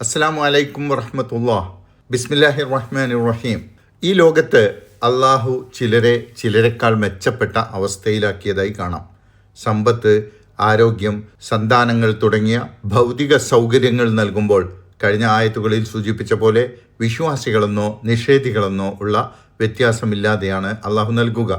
അസ്സാം വലൈക്കും വറഹമത്തുള്ള ബിസ്മില്ലാഹി റഹ്മാൻ റഹീം ഈ ലോകത്ത് അള്ളാഹു ചിലരെ ചിലരെക്കാൾ മെച്ചപ്പെട്ട അവസ്ഥയിലാക്കിയതായി കാണാം. സമ്പത്ത് ആരോഗ്യം സന്താനങ്ങൾ തുടങ്ങിയ ഭൗതിക സൗകര്യങ്ങൾ നൽകുമ്പോൾ കഴിഞ്ഞ ആയത്തുകളിൽ സൂചിപ്പിച്ച പോലെ വിശ്വാസികളെന്നോ നിഷേധികളെന്നോ ഉള്ള വ്യത്യാസമില്ലാതെയാണ് അള്ളാഹു നൽകുക.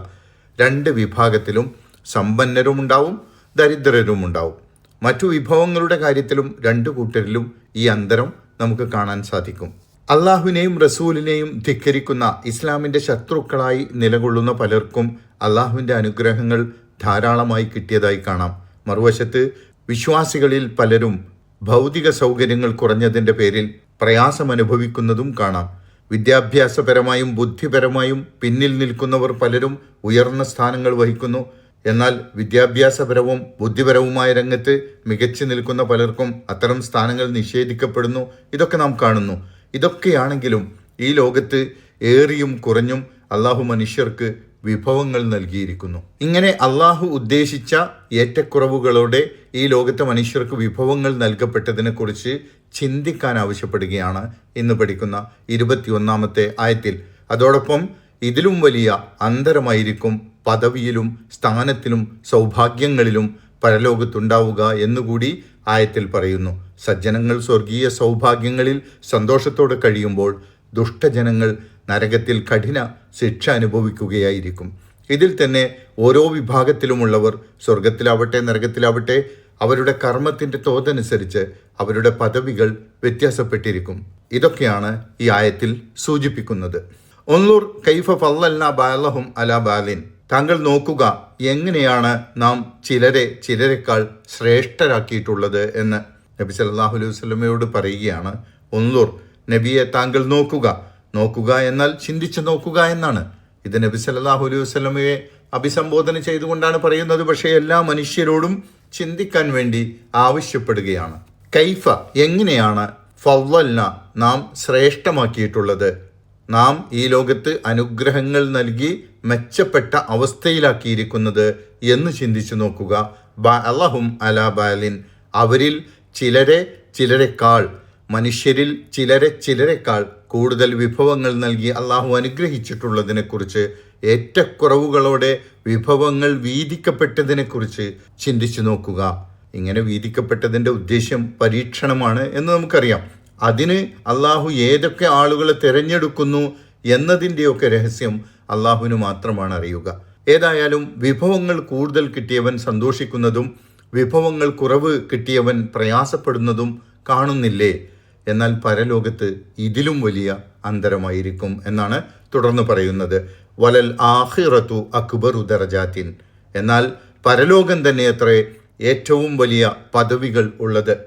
രണ്ട് വിഭാഗത്തിലും സമ്പന്നരുമുണ്ടാവും ദരിദ്രരുമുണ്ടാവും. മറ്റു വിഭവങ്ങളുടെ കാര്യത്തിലും രണ്ടു കൂട്ടരിലും ഈ അന്തരം നമുക്ക് കാണാൻ സാധിക്കും. അള്ളാഹുവിനെയും റസൂലിനെയും ധിക്കരിക്കുന്ന ഇസ്ലാമിന്റെ ശത്രുക്കളായി നിലകൊള്ളുന്ന പലർക്കും അള്ളാഹുവിന്റെ അനുഗ്രഹങ്ങൾ ധാരാളമായി കിട്ടിയതായി കാണാം. മറുവശത്ത് വിശ്വാസികളിൽ പലരും ഭൗതിക സൗകര്യങ്ങൾ കുറഞ്ഞതിന്റെ പേരിൽ പ്രയാസം അനുഭവിക്കുന്നതും കാണാം. വിദ്യാഭ്യാസപരമായും ബുദ്ധിപരമായും പിന്നിൽ നിൽക്കുന്നവർ പലരും ഉയർന്ന സ്ഥാനങ്ങൾ വഹിക്കുന്നു. എന്നാൽ വിദ്യാഭ്യാസപരവും ബുദ്ധിപരവുമായ രംഗത്ത് മികച്ചു നിൽക്കുന്ന പലർക്കും അത്തരം സ്ഥാനങ്ങൾ നിഷേധിക്കപ്പെടുന്നു. ഇതൊക്കെ നാം കാണുന്നു. ഇതൊക്കെയാണെങ്കിലും ഈ ലോകത്ത് ഏറിയും കുറഞ്ഞും അള്ളാഹു മനുഷ്യർക്ക് വിഭവങ്ങൾ നൽകിയിരിക്കുന്നു. ഇങ്ങനെ അള്ളാഹു ഉദ്ദേശിച്ച ഏറ്റക്കുറവുകളോടെ ഈ ലോകത്തെ മനുഷ്യർക്ക് വിഭവങ്ങൾ നൽകപ്പെട്ടതിനെ കുറിച്ച് ചിന്തിക്കാൻ ആവശ്യപ്പെടുകയാണ് ഇന്ന് പഠിക്കുന്ന ഇരുപത്തിയൊന്നാമത്തെ ആയത്തിൽ. അതോടൊപ്പം ഇതിലും വലിയ അന്തരമായിരിക്കും പദവിയിലും സ്ഥാനത്തിലും സൗഭാഗ്യങ്ങളിലും പരലോകത്തുണ്ടാവുക എന്നുകൂടി ആയത്തിൽ പറയുന്നു. സജ്ജനങ്ങൾ സ്വർഗീയ സൗഭാഗ്യങ്ങളിൽ സന്തോഷത്തോടെ കഴിയുമ്പോൾ ദുഷ്ടജനങ്ങൾ നരകത്തിൽ കഠിന ശിക്ഷ അനുഭവിക്കുകയായിരിക്കും. ഇതിൽ തന്നെ ഓരോ വിഭാഗത്തിലുമുള്ളവർ സ്വർഗത്തിലാവട്ടെ നരകത്തിലാവട്ടെ അവരുടെ കർമ്മത്തിന്റെ തോതനുസരിച്ച് അവരുടെ പദവികൾ വ്യത്യാസപ്പെട്ടിരിക്കും. ഇതൊക്കെയാണ് ഈ ആയത്തിൽ സൂചിപ്പിക്കുന്നത്. ഒന്നൂർ കൈഫ ഫല്ലല്ല ബാലഹും അല ബാലിൻ. താങ്കൾ നോക്കുക എങ്ങനെയാണ് നാം ചിലരെ ചിലരെക്കാൾ ശ്രേഷ്ഠരാക്കിയിട്ടുള്ളത് എന്ന് നബി സല്ലാഹു അലൈഹി വസ്ലമയോട് പറയുകയാണ്. ഒന്നൂർ നബിയെ താങ്കൾ നോക്കുക. നോക്കുക എന്നാൽ ചിന്തിച്ചു നോക്കുക എന്നാണ്. ഇത് നബി സല്ലാഹു അലൈഹി വസ്ലമയെ അഭിസംബോധന ചെയ്തുകൊണ്ടാണ് പറയുന്നത്. പക്ഷേ എല്ലാ മനുഷ്യരോടും ചിന്തിക്കാൻ വേണ്ടി ആവശ്യപ്പെടുകയാണ്. കൈഫ എങ്ങനെയാണ് ഫവ്വലിന നാം ശ്രേഷ്ഠമാക്കിയിട്ടുള്ളത്? നാം ഈ ലോകത്ത് അനുഗ്രഹങ്ങൾ നൽകി മെച്ചപ്പെട്ട അവസ്ഥയിലാക്കിയിരിക്കുന്നത് എന്ന് ചിന്തിച്ചു നോക്കുക. അലഹും അല ബാലിൻ. അവരിൽ ചിലരെ ചിലരെക്കാൾ മനുഷ്യരിൽ ചിലരെ ചിലരെക്കാൾ കൂടുതൽ വിഭവങ്ങൾ നൽകി അള്ളാഹു അനുഗ്രഹിച്ചിട്ടുള്ളതിനെക്കുറിച്ച് ഏറ്റക്കുറവുകളോടെ വിഭവങ്ങൾ വീതിക്കപ്പെട്ടതിനെക്കുറിച്ച് ചിന്തിച്ചു നോക്കുക. ഇങ്ങനെ വീതിക്കപ്പെട്ടതിന്റെ ഉദ്ദേശ്യം പരീക്ഷണമാണ് എന്ന് നമുക്കറിയാം. അതിന് അള്ളാഹു ഏതൊക്കെ ആളുകളെ തിരഞ്ഞെടുക്കുന്നു എന്നതിന്റെയൊക്കെ രഹസ്യം അള്ളാഹുവിന് മാത്രമാണ് അറിയുക. ഏതായാലും വിഭവങ്ങൾ കൂടുതൽ കിട്ടിയവൻ സന്തോഷിക്കുന്നതും വിഭവങ്ങൾ കുറവ് കിട്ടിയവൻ പ്രയാസപ്പെടുന്നതും കാണുന്നില്ലേ? എന്നാൽ പരലോകത്ത് ഇതിലും വലിയ അന്തരമായിരിക്കും എന്നാണ് തുടർന്ന് പറയുന്നത്. വലൽ ആഹിറത്തു അക്ബറു ദറജാത്തിൻ എന്നാൽ പരലോകം തന്നെ അത്ര ഏറ്റവും വലിയ പദവികൾ ഉള്ളത്.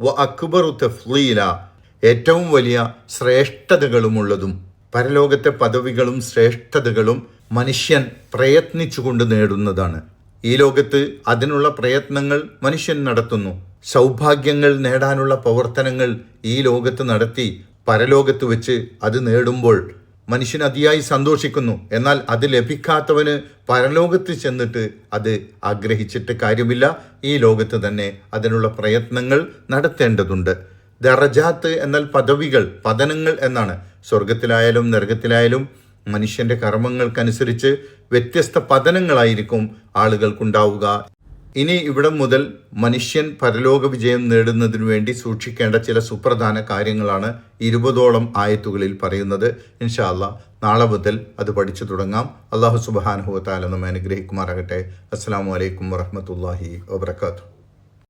വ അക്ബറു തഫ്ലീല. ഏറ്റവും വലിയ ശ്രേഷ്ഠതകളുമുള്ളതും പരലോകത്തെ പദവികളും ശ്രേഷ്ഠതകളും മനുഷ്യൻ പ്രയത്നിച്ചുകൊണ്ട് നേടുന്നതാണ്. ഈ ലോകത്ത് അതിനുള്ള പ്രയത്നങ്ങൾ മനുഷ്യൻ നടത്തുന്നു. സൗഭാഗ്യങ്ങൾ നേടാനുള്ള പ്രവർത്തനങ്ങൾ ഈ ലോകത്ത് നടത്തി പരലോകത്ത് വെച്ച് അത് നേടുമ്പോൾ മനുഷ്യൻ അതിയായി സന്തോഷിക്കുന്നു. എന്നാൽ അത് ലഭിക്കാത്തവന് പരലോകത്ത് ചെന്നിട്ട് അത് ആഗ്രഹിച്ചിട്ട് കാര്യമില്ല. ഈ ലോകത്ത് തന്നെ അതിനുള്ള പ്രയത്നങ്ങൾ നടത്തേണ്ടതുണ്ട്. ദറജാത്ത് എന്നാൽ പദവികൾ പതനങ്ങൾ എന്നാണ്. സ്വർഗത്തിലായാലും നരകത്തിലായാലും മനുഷ്യന്റെ കർമ്മങ്ങൾക്കനുസരിച്ച് വ്യത്യസ്ത പതനങ്ങളായിരിക്കും ആളുകൾക്കുണ്ടാവുക. ഇനി ഇവിടം മുതൽ മനുഷ്യൻ പരലോക വിജയം നേടുന്നതിനു വേണ്ടി സൂക്ഷിക്കേണ്ട ചില സുപ്രധാന കാര്യങ്ങളാണ് ഇരുപതോളം ആയത്തുകളിൽ പറയുന്നത്. ഇൻഷാല്ല നാളെ മുതൽ അത് പഠിച്ചു തുടങ്ങാം. അള്ളാഹു സുബാനുഹുവത്താല നമ്മെ അനുഗ്രഹിക്കുമാറാകട്ടെ. അസ്സാം വലൈക്കും വറഹമത്തല്ലാഹി വാബർക്കാത്തു